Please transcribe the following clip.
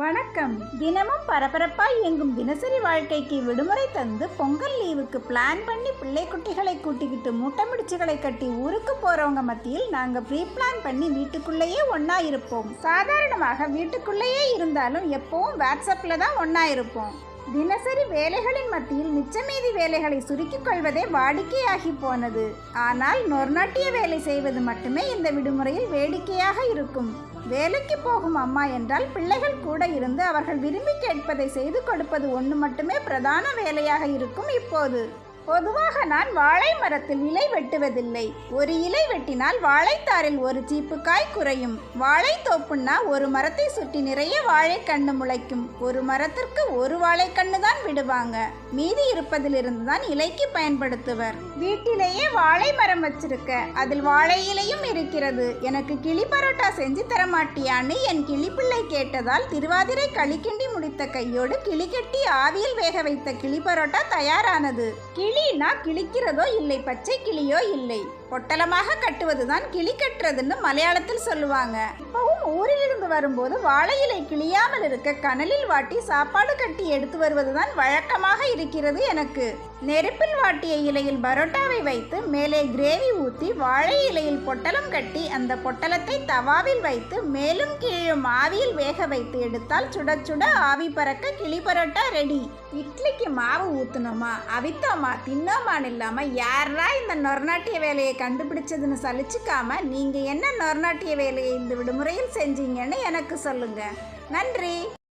வணக்கம். தினமும் பரபரப்பாய் இயங்கும் தினசரி வாழ்க்கைக்கு விடுமுறை தந்து பொங்கல் லீவுக்கு பிளான் பண்ணி பிள்ளை குட்டிகளை கூட்டிக்கிட்டு மூட்டை முடிச்சுகளை கட்டி ஊருக்கு போகிறவங்க மத்தியில் நாங்கள் ப்ரீ பிளான் பண்ணி வீட்டுக்குள்ளேயே ஒன்றா இருப்போம். சாதாரணமாக வீட்டுக்குள்ளேயே இருந்தாலும் எப்போவும் வாட்ஸ்அப்பில் தான் ஒன்றா இருப்போம். தினசரி வேலைகளின் மத்தியில் மிச்சமீதி வேலைகளை சுருக்கிக் கொள்வதே வாடிக்கையாகி போனது. ஆனால் நொர்நாட்டிய வேலை செய்வது மட்டுமே இந்த விடுமுறையில் வேடிக்கையாக இருக்கும். வேலைக்கு போகும் அம்மா என்றால் பிள்ளைகள் கூட இருந்து அவர்கள் விரும்பி கேட்பதை செய்து கொடுப்பது ஒன்று மட்டுமே பிரதான வேலையாக இருக்கும் இப்போது. பொதுவாக நான் வாழை மரத்தில் இலை வெட்டுவதில்லை. ஒரு இலை வெட்டினால் வாழைத்தாரில் ஒரு சீப்பு காய் குறையும் வாழைத்தோப்புன்னா ஒரு மரத்தை சுற்றி நிறைய வாழைக்கண்ணு முளைக்கும். ஒரு மரத்திற்கு ஒரு வாழைக்கண்ணு தான் விடுவாங்க. மீதி இருப்பதிலிருந்து தான் இலைக்கு பயன்படுத்துவர். வீட்டிலேயே வாழை மரம் வச்சிருக்க. அதில் வாழை இலையும் இருக்கிறது. எனக்கு கிளி பரோட்டா செஞ்சு தர மாட்டியான்னு என் கிளிப்பிள்ளை கேட்டதால் திருவாதிரை களிக்கிண்டி முடித்த கையோடு கிளிக்கட்டி ஆவியில் வேக வைத்த கிளி பரோட்டா தயாரானது. கிளினா கிளிக்கிறதோ இல்லை பச்சை கிளியோ இல்லை. பொட்டலமாக கட்டுவதுதான் கிளி கட்டுறதுன்னு மலையாளத்தில் சொல்லுவாங்க. இப்பவும் ஊரிலிருந்து வரும்போது வாழை இலை கிளியாமல் இருக்க கனலில் வாட்டி சாப்பாடு கட்டி எடுத்து வருவதுதான் வழக்கமாக இருக்கிறது எனக்கு. நெருப்பில் வாட்டிய இலையில் பரோட்டாவை வைத்து மேலே கிரேவி ஊற்றி வாழை இலையில் பொட்டலம் கட்டி அந்த பொட்டலத்தை தவாவில் வைத்து மேலும் கீழும் ஆவியில் வேக வைத்து எடுத்தால் சுட சுட ஆவி பறக்க கிளி பரோட்டா ரெடி. இட்லிக்கு மாவு ஊற்றுனோமா அவித்தோமா? தின்னோமான்னு இல்லாமல் யாரா இந்த நொறநாட்டிய வேலையை கண்டுபிடிச்சதுன்னு சலிச்சுக்காம நீங்க என்ன நொர்நாட்டிய வேலையை இந்த விடுமுறையில் செஞ்சீங்கன்னு எனக்கு சொல்லுங்க. நன்றி.